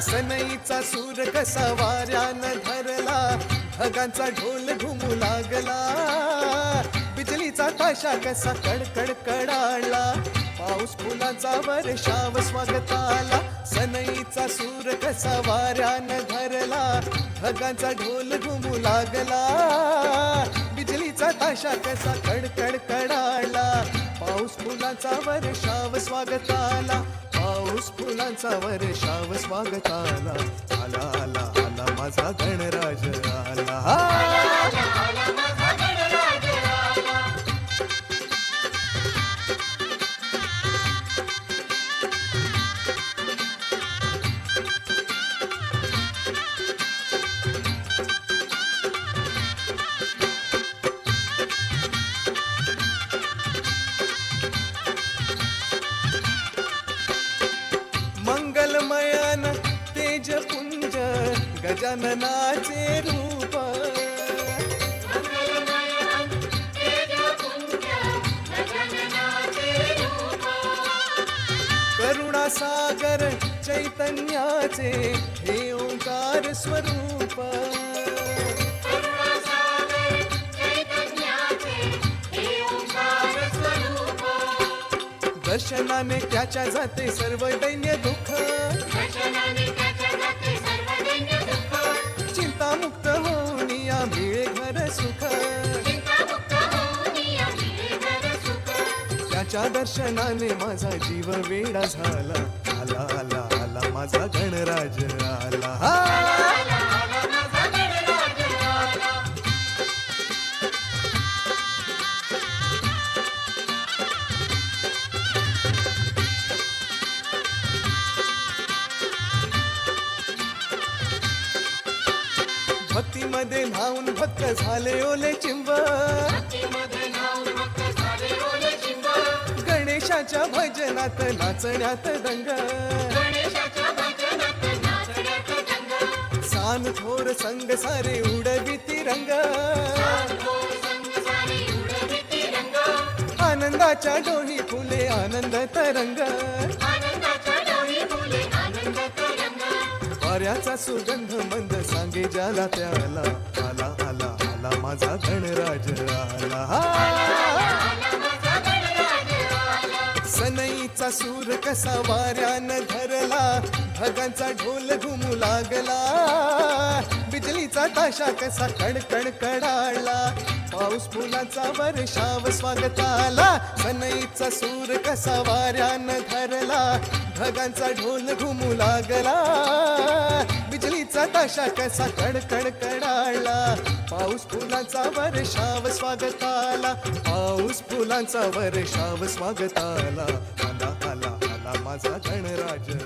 सनईचा सूर कसा वाऱ्यानं धरला ढगांचा ढोल घुमू लागला. बिजलीचा ताशा कसा कडकड कडाळला पाऊस फुलाचा वर्षाव स्वागताला. सनईचा सूर कसा वाऱ्यानं धरला ढगांचा ढोल घुमू लागला. बिजलीचा ताशा कसा कडकड कडाळला पाऊस फुलाचा वर्षाव स्वागताला. पाऊस फुलांचा वर्षाव स्वागताला. आला गजाननाचे रूप. करुणासागर चैतन्याचे हे ओंकार स्वरूप. दर्शनाने त्याच्या जाते सर्व दैन्य दुःख. त्याच्या दर्शनाने माझा जीव वेडा झाला. आला आला आला माझा गणराज आला. भक्तीमध्ये न्हावून भक्त झाले ओले चिंब. गणेशाच्या भजनात नाचण्यात दंग. सान थोर संग सारे उडविती रंग. आनंदाच्या डोही फुले आनंद तरंग. वाऱ्याचा सुगंध मंद सांगे ज्याला त्याला आला आला आला माझा गणराज आला. हा! सूर कसा वाऱ्यानं धरला. ढगांचा ढोल घुमू लागला. बिजलीचा ताशा कसा कणकण कडाळला. पाऊस फुलाचा वर्षाव स्वागताला सनईचा सूर कसा वाऱ्यानं धरला. ढगांचा ढोल घुमू लागला. आकाशा ताशा कसा कडकड कडाळला. पाऊस फुलांचा वर्षाव स्वागताला. पाऊस फुलांचा वर्षाव स्वागताला. आला आला आला माझा गणराज